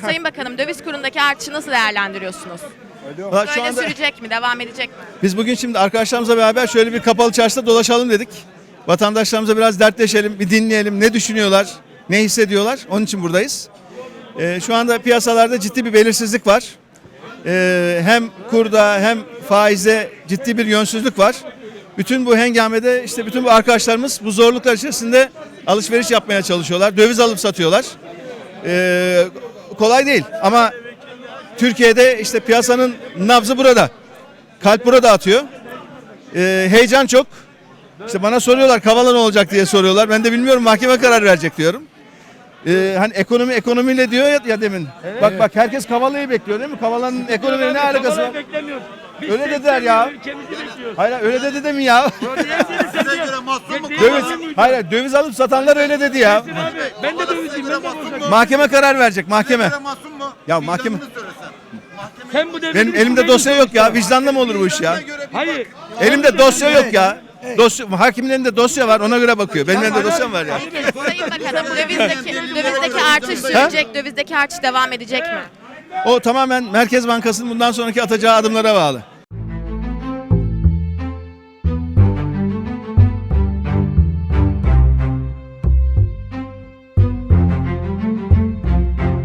Sayın Bakanım döviz kurundaki artışı nasıl değerlendiriyorsunuz? Valla Şu Böyle anda sürecek mi? Devam edecek mi? biz bugün şimdi arkadaşlarımızla beraber şöyle bir kapalı çarşıda dolaşalım dedik. Vatandaşlarımıza biraz dertleşelim, bir dinleyelim. Ne düşünüyorlar, ne hissediyorlar? Onun için buradayız. Ee, şu anda piyasalarda ciddi bir belirsizlik var. Ee, hem kurda hem faizde ciddi bir yönsüzlük var. Bütün bu hengamede işte bütün bu arkadaşlarımız bu zorluklar içerisinde alışveriş yapmaya çalışıyorlar. Döviz alıp satıyorlar. Ee, kolay değil ama Türkiye'de işte piyasanın nabzı burada. Kalp burada atıyor. Ee, heyecan çok. İşte bana soruyorlar Kavala ne olacak diye soruyorlar. Ben de bilmiyorum mahkeme karar verecek diyorum. Ee, hani ekonomi ekonomiyle diyor ya, ya demin. Bak bak herkes Kavala'yı bekliyor değil mi? Kavala'nın ekonomiyle ne alakası var? beklemiyoruz. Biz Öyle 80 dediler ya. Hayır öyle dedi de mi ya? Size göre hayır döviz alıp satanlar öyle dedi ya. Abi, ben de dövizliyim. Ben de bozacağım. Mahkeme karar verecek mahkeme. Masum mu? Ya mahkeme Sen bu devirde benim elimde dosya yok ya. Vicdanla mı olur bu iş ya? Hayır. Elimde dosya yok ya. Dosya, hakimin elinde dosya var ona göre bakıyor. Benim elimde dosyam var ya. Sayın Bakanım dövizdeki, dövizdeki artış sürecek, dövizdeki artış devam edecek mi? O tamamen Merkez Bankası'nın bundan sonraki atacağı adımlara bağlı.